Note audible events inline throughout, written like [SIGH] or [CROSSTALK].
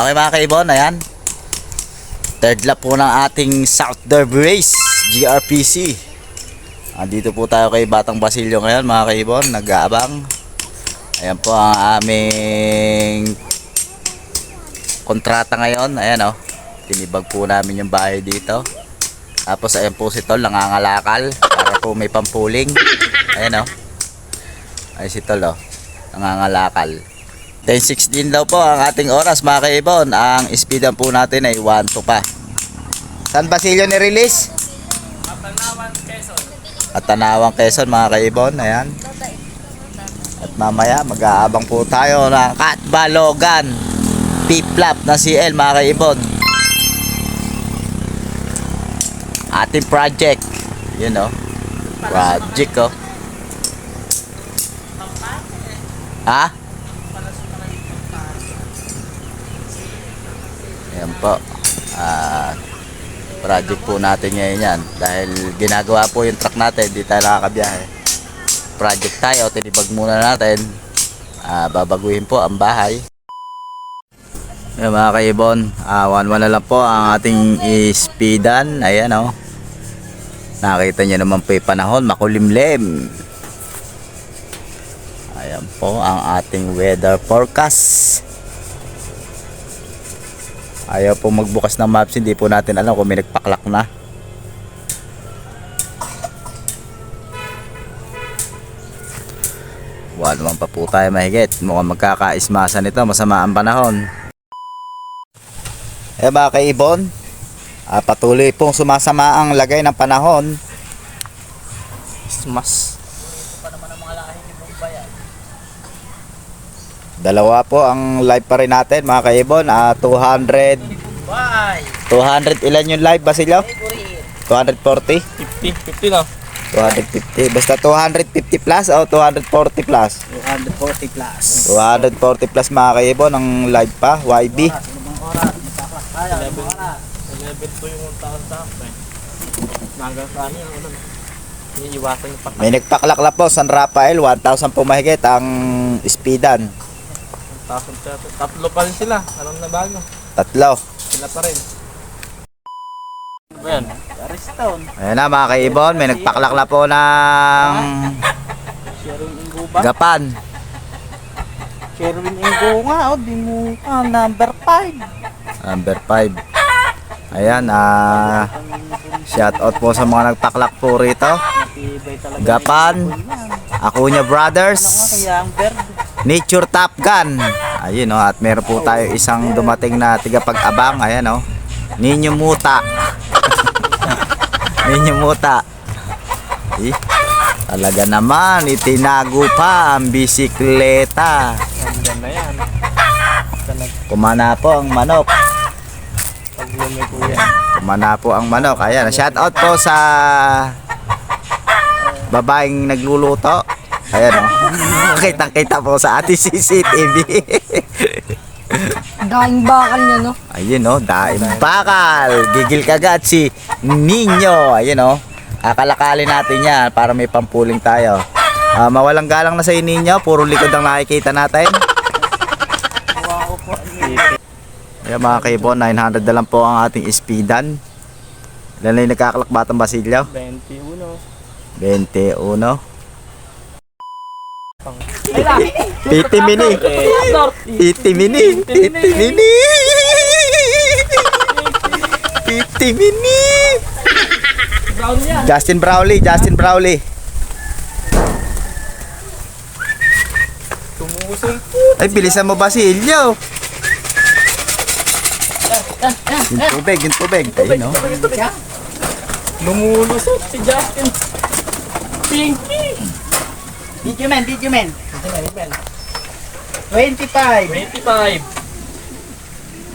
Okay mga kaibon, ayan. Third lap po ng ating South Derby Race, GRPC. Andito po tayo kay Batang Basilio ngayon mga kaibon, nag-aabang. Ayan po ang aming kontrata ngayon. Ayan oh. Tinibag po namin yung bahay dito. Tapos ayan po si Tol, nangangalakal para po may pampuling. Ayan oh. Ay si Tol oh. Nangangalakal. 10.16 daw po ang ating oras mga kaibon. Ang speedan po natin ay 1 to pa. San Basilio ni release? At Tanawang Quezon mga kaibon. Ayan. At mamaya mag-aabang po tayo ng Katbalogan. Piplap na CL mga kaibon. Ating project. Yun oh. Project oh. Ha? Ayan po. Ah, project po natin ngayon yan. Dahil ginagawa po yung truck natin, di tayo nakakabiyahe. Project tayo, tinibag muna natin. Ah, babaguhin po ang bahay. Ayan mga kaibon, ah, one one na lang po ang ating speedan. Ayan oh. Nakita niyo naman po yung panahon, makulimlim. Ayan po ang ating weather forecast. Ayaw po magbukas ng maps, hindi po natin alam kung may nagpaklak na. Wala naman pa po tayo mahigit. Mukhang magkakaismasan ito, masama ang panahon. Eh mga kaibon, ah, patuloy pong sumasama ang lagay ng panahon. Mas. Dalawa po ang live pa rin natin mga kaibon. Ah, 200, Bye! 200 ilan yung live Basilio? 240? 50, 50 na. 250. Basta 250 plus o 240 plus? 240 plus. 240 plus mga kaibon ang live pa, YB. 11, 11 po yung taon sa akin. Hanggang sa ano yung ano. Yung. May nagpaklakla po, San Rafael, 1,000 po mahigit ang speedan. Tapos tatlo pa rin sila. Anong nabago? Tatlo. Sila pa rin. Ayan. Ariston. Ayan na mga kaibon, may nagpaklakla po ng Sherwin Ingo ba? gapan. Sherwin Ingo nga. O, di mo ka. Number 5. Number 5. Ayan, ah, shout out po sa mga nagpaklak po rito. Talaga. Gapan, Akunya Brothers, Kaya ang verde. Nature Top Gun. Ayun oh, at meron po tayo isang dumating na tigapag-abang. Ayan oh. Ninyo Muta. [LAUGHS] Ninyo Muta. Eh, talaga naman, itinago pa ang bisikleta. Nandyan na yan. Kumana po ang manok. Kumana po ang manok. Ayan, shout out po sa babaeng nagluluto. Ayan oh. [LAUGHS] Kitang-kita po sa ating CCTV. [LAUGHS] Daing bakal niya, no? Ayun oh, daim bakal. Gigil kagat si Ninyo. Ayun oh. Akalakalin natin yan para may pampuling tayo. Ah, mawalang galang na sa Ninyo. Puro likod ang nakikita natin. Ayan mga kaibon, 900 na lang po ang ating speedan. Ilan na yung nagkakalak batang Basilio? 21. 21. Piti mini. Piti mini. Piti mini. Piti mini. Justin Browley, Justin Browley. Tumusol. Ay, bilisan mo Basilio. Yung tubig, yung tubig. Ayun, no? Lumulusot si Justin. Pinky. Video man, video man. 25. 25.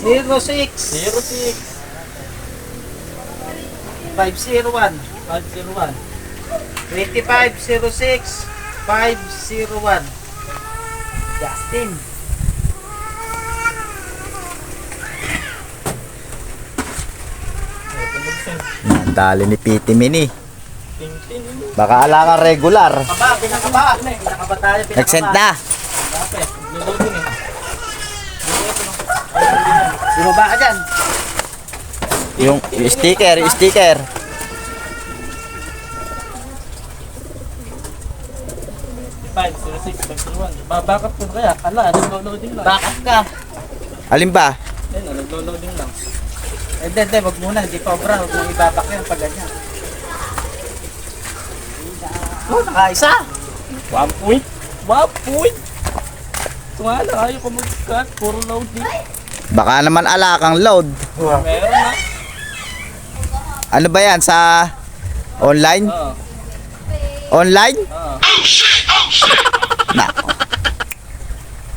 06. 06. 501. 501. 25. 06. 501. Justin. Ang dali ni Piti Mini. Baka ala ka regular. Kaba, pinakaba. Pinakaba tayo, pinakaba. Nag-send na. Bumaba ka dyan. Yung, yung sticker, yung sticker. Babakap ko kaya. Ala, naglo-loading lang. Bakit ka? Alin ba? Ayun, naglo-loading lang. Eh, hindi, hindi. Wag muna. Hindi pa obra. Huwag mong ibabak yan pag ganyan. Oh, nakaisa. One point. One point. Tumala, ayaw ko mag-cut. Puro loading. Baka naman ala kang load. Meron na. Ano ba yan? Sa online? Oo. Online? Oo. [LAUGHS] Nako.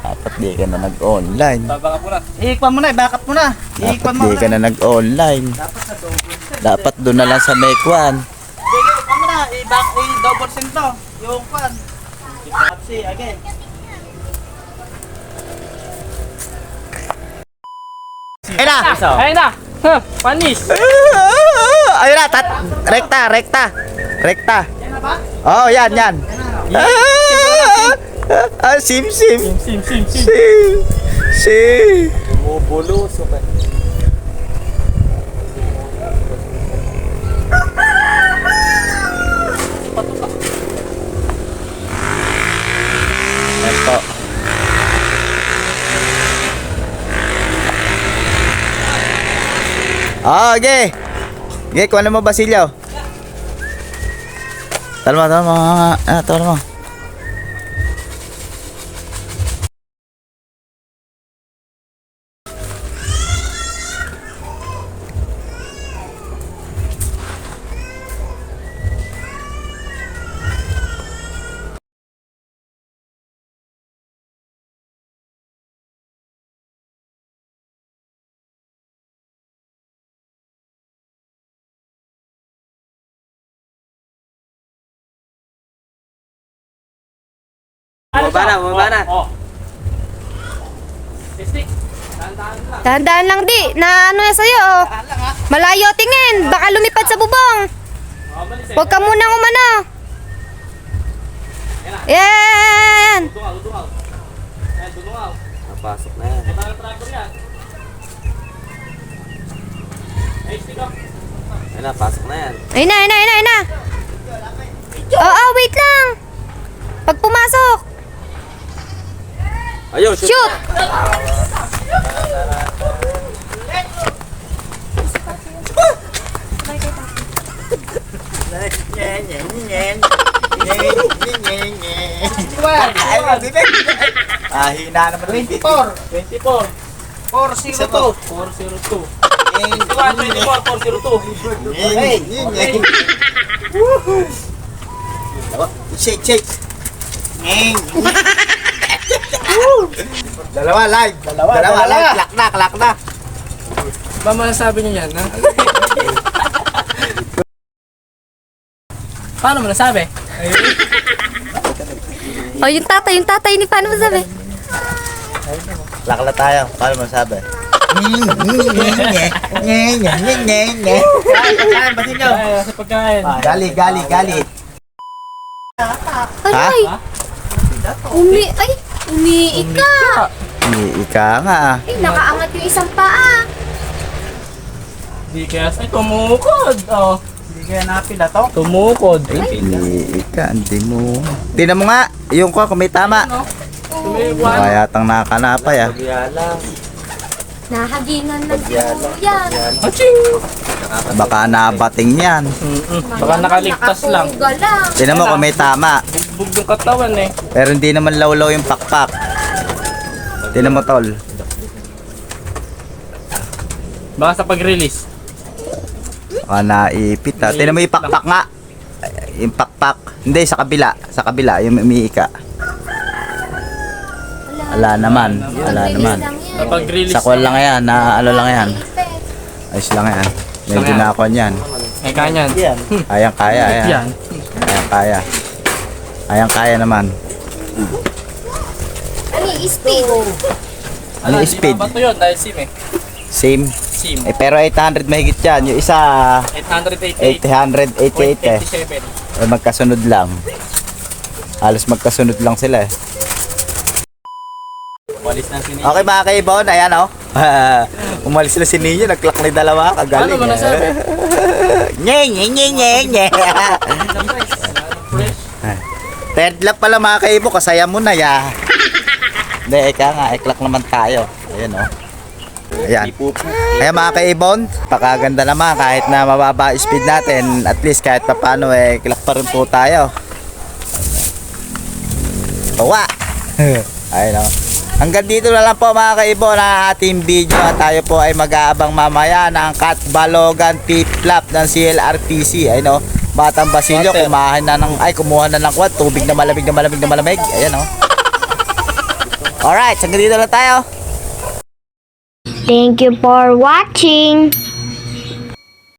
Dapat di ka na nag-online. Babakap mo na. Iikpan mo na. Ibakap mo na. Dapat Iikpan mo di ka na nag-online. Dapat sa set. Dapat doon na lang sa Mekwan. Sige, iikpan mo na. I-back, i-double set to. Yung kwan. Ipapsi, again. Ayun na! Ayun na. Huh, panis. [LAUGHS] Ayun na! Tat rekta, rekta. Rekta. Yan na ba? Oh, yan, yan. Ah, [LAUGHS] ah, sim, sim. Sim, sim, sim. Sim. Sim. Bumubulo. Super. Oh, okay. Okay, kuha na mo Basilio. Talma, talma. Ah, talma. Bumaba na, bumaba na. Oh. Stick. Tahan-tahan lang. Dahan-dahan lang di, na ano na sa'yo oh. Malayo tingin, baka lumipad sa bubong. Oh, malis eh. Huwag ka munang umano. Yan! Dungaw, dungaw. Ayan, dungaw. Napasok na yan. Tractor yan. Ay, stick up. Ayun na, pasok na yan. Ayun na, ayun na, ayun Ayun, shoot! shoot! Ah, hina naman. 24. 24. 402. 402. 24, 402. Hey. Shake, shake. Dalawa live. Dalawa, Dalawa dalawa. live. Klak na, klak na. Ba masasabi niyo yan, ha? Paano mo nasabi? Oh, yung tatay, yung tatay ni paano mo sabi? Klak na tayo. Paano mo sabi? Sa pagkain. Gali, gali, gali. Ay, Ha? ay. Umi, ay, umiika. Ika nga. ah. Ay, nakaangat yung isang paa. Di kaya ay tumukod. Oh, Hindi kaya napila to. tumukod. Ika, hindi mo. Tingnan mo nga. Yung ko, kung may tama. Tumikwan. Kaya tang nakanapay ah. Nahagingan ng siguro yan. Aching! Baka nabating yan. Baka nakaligtas lang. Nakatuga lang. Tingnan mo kung may tama. Bugbog yung katawan eh. Pero hindi naman lawlaw yung pakpak. Tingnan mo tol. Baka sa pag-release. Baka naipit ah. Tingnan mo yung pakpak nga. Yung pakpak. Hindi, sa kabila. Sa kabila, yung umiika. Wala naman. Wala naman. Sa pag-release. Sa kwan lang yan. Na ano lang yan. Ayos lang yan. Medyo Lang yan. nakon yan. May kanyan. Yan. Kayang kaya. Ayan. Yan. Kaya. Kayang kaya naman. Ano yung speed? Ano yung speed? Bato yun dahil sim eh. Same. Sim. Eh, pero 800 mahigit yan. Yung isa 888. 888 eh. 0.57. Eh, magkasunod lang. Halos magkasunod lang sila eh. Walis na sini. Okay mga kaibon, ayan oh. [LAUGHS] Umalis na si Ninyo, nagklak na yung dalawa, kagaling. Ano mo nasabi? [LAUGHS] nye, nye, nye, nye, nye. Fresh. [LAUGHS] Third lap pala mga kaibo, kasaya mo na ya. Hindi, eka nga, iklak naman tayo. Ayan o. Ayan. Ayan mga kaibon, pakaganda naman kahit na mababa speed natin, at least kahit pa paano eh, klak pa rin po tayo. Tawa! [LAUGHS] Ayun o. Hanggang dito na lang po mga kaibon ang ating video at tayo po ay mag-aabang mamaya ng Cat Balogan Pit Flap ng CLRTC. Ayun o. Batang Basilio, kumain na ng, ay kumuha na ng kwat, tubig na malamig na malamig na malamig. Ayan o. Alright, hanggang dito na tayo. Thank you for watching.